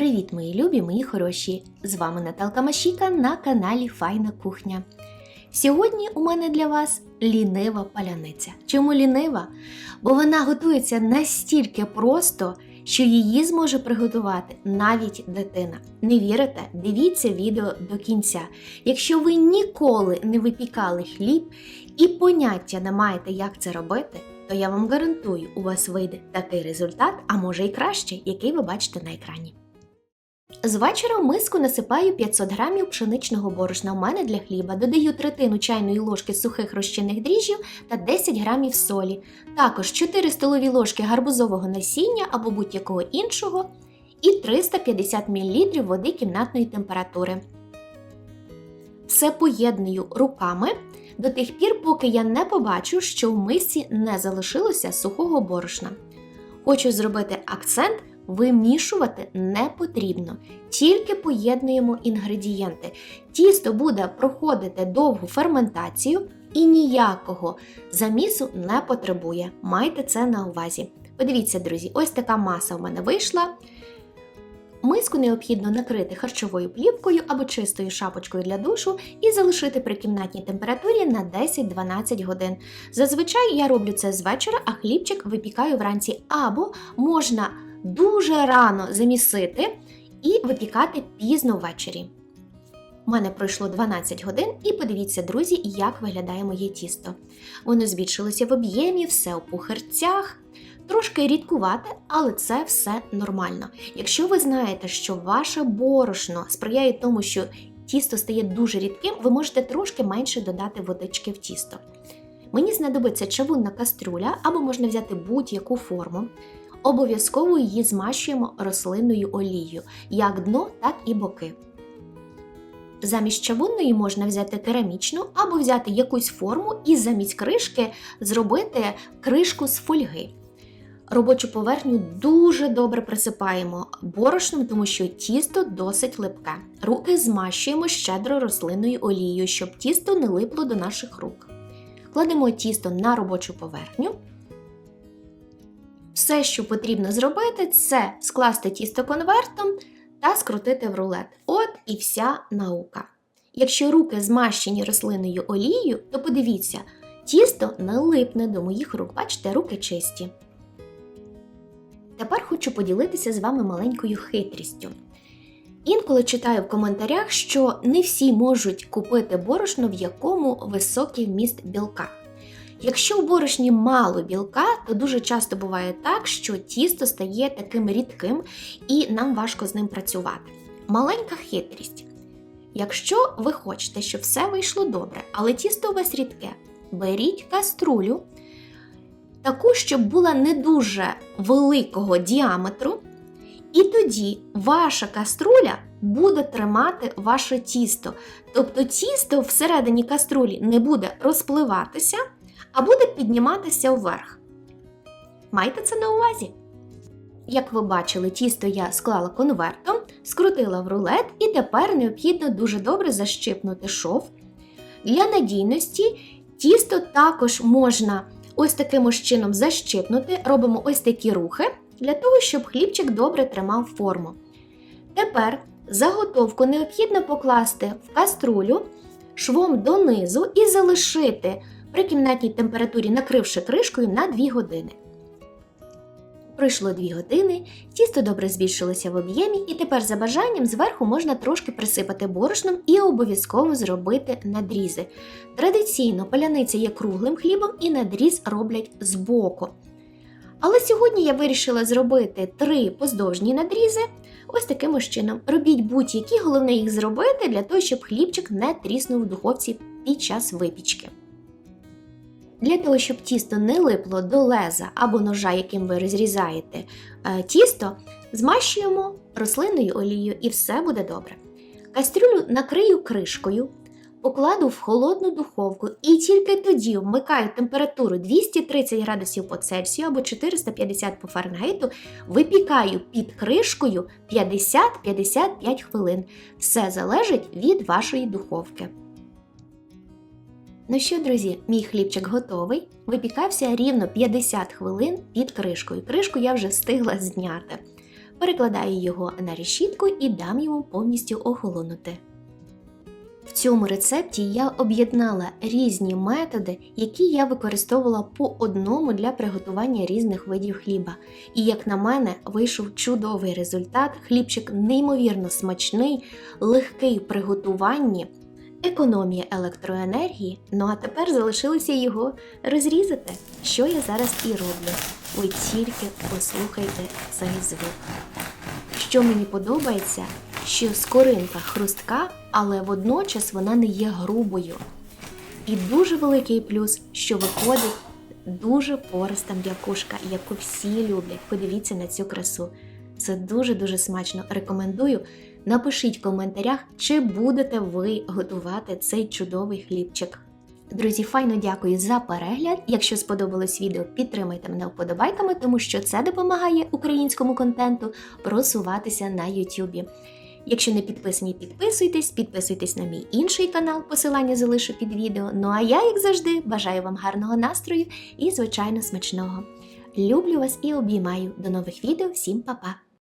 Привіт, мої любі, мої хороші! З вами Наталка Машіка на каналі Файна Кухня. Сьогодні у мене для вас лінива паляниця. Чому лінива? Бо вона готується настільки просто, що її зможе приготувати навіть дитина. Не вірите? Дивіться відео до кінця. Якщо ви ніколи не випікали хліб і поняття не маєте, як це робити, то я вам гарантую, у вас вийде такий результат, а може і краще, який ви бачите на екрані. З вечора в миску насипаю 500 г пшеничного борошна. У мене для хліба додаю третину чайної ложки сухих розчинних дріжджів та 10 г солі. Також 4 столові ложки гарбузового насіння або будь-якого іншого і 350 мл води кімнатної температури. Все поєдную руками до тих пір, поки я не побачу, що в мисці не залишилося сухого борошна. Хочу зробити акцент. Вимішувати не потрібно, тільки поєднуємо інгредієнти. Тісто буде проходити довгу ферментацію і ніякого замісу не потребує. Майте це на увазі. Подивіться, друзі, ось така маса у мене вийшла. Миску необхідно накрити харчовою плівкою або чистою шапочкою для душу і залишити при кімнатній температурі на 10-12 годин. Зазвичай я роблю це з вечора, а хлібчик випікаю вранці, або можна дуже рано замісити і випікати пізно ввечері. У мене пройшло 12 годин, і подивіться, друзі, як виглядає моє тісто. Воно збільшилося в об'ємі, все у пухарцях. Трошки рідкувате, але це все нормально. Якщо ви знаєте, що ваше борошно сприяє тому, що тісто стає дуже рідким, ви можете трошки менше додати водички в тісто. Мені знадобиться чавунна каструля, або можна взяти будь-яку форму. Обов'язково її змащуємо рослинною олією, як дно, так і боки. Замість чавунної можна взяти керамічну або взяти якусь форму і замість кришки зробити кришку з фольги. Робочу поверхню дуже добре присипаємо борошном, тому що тісто досить липке. Руки змащуємо щедро рослинною олією, щоб тісто не липло до наших рук. Кладемо тісто на робочу поверхню. Все, що потрібно зробити, це скласти тісто конвертом та скрутити в рулет. От і вся наука. Якщо руки змащені рослинною олією, то подивіться, тісто не липне до моїх рук. Бачите, руки чисті. Тепер хочу поділитися з вами маленькою хитрістю. Інколи читаю в коментарях, що не всі можуть купити борошно, в якому високий вміст білка. Якщо у борошні мало білка, то дуже часто буває так, що тісто стає таким рідким і нам важко з ним працювати. Маленька хитрість. Якщо ви хочете, щоб все вийшло добре, але тісто у вас рідке, беріть каструлю, таку, щоб була не дуже великого діаметру, і тоді ваша каструля буде тримати ваше тісто. Тобто тісто всередині каструлі не буде розпливатися а буде підніматися вверх. Майте це на увазі. Як ви бачили, тісто я склала конвертом, скрутила в рулет і тепер необхідно дуже добре защипнути шов. Для надійності тісто також можна ось таким ось чином защипнути, робимо ось такі рухи, для того, щоб хлібчик добре тримав форму. Тепер заготовку необхідно покласти в каструлю швом донизу і залишити при кімнатній температурі накривши кришкою на 2 години. Пройшло 2 години, тісто добре збільшилося в об'ємі, і тепер за бажанням зверху можна трошки присипати борошном і обов'язково зробити надрізи. Традиційно паляниця є круглим хлібом і надріз роблять збоку. Але сьогодні я вирішила зробити три поздовжні надрізи. Ось таким чином. Робіть будь-які, головне їх зробити для того, щоб хлібчик не тріснув в духовці під час випічки. Для того, щоб тісто не липло до леза або ножа, яким ви розрізаєте е, тісто, змащуємо рослинною олією і все буде добре. Кастрюлю накрию кришкою, покладу в холодну духовку і тільки тоді вмикаю температуру 230 градусів по Цельсію або 450 по Фаренгейту, випікаю під кришкою 50-55 хвилин. Все залежить від вашої духовки. Ну що, друзі, мій хлібчик готовий. Випікався рівно 50 хвилин під кришкою. Кришку я вже встигла зняти. перекладаю його на решітку і дам йому повністю охолонути. В цьому рецепті я об'єднала різні методи, які я використовувала по одному для приготування різних видів хліба. І як на мене, вийшов чудовий результат. Хлібчик неймовірно смачний, легкий в приготуванні, економія електроенергії. Ну а тепер залишилося його розрізати, що я зараз і роблю. Ви тільки послухайте цей звук. Що мені подобається, що скоринка хрустка, але водночас вона не є грубою. І дуже великий плюс, що виходить дуже пориста м'якушка, яку всі люблять. Подивіться на цю красу. Це дуже-дуже смачно. Рекомендую. Напишіть в коментарях, чи будете ви готувати цей чудовий хлібчик. Друзі, файно дякую за перегляд. Якщо сподобалось відео, підтримайте мене вподобайками, тому що це допомагає українському контенту просуватися на Ютубі. Якщо не підписані, підписуйтесь, підписуйтесь на мій інший канал, посилання залишу під відео. Ну а я, як завжди, бажаю вам гарного настрою і, звичайно, смачного. Люблю вас і обіймаю. До нових відео, всім па-па!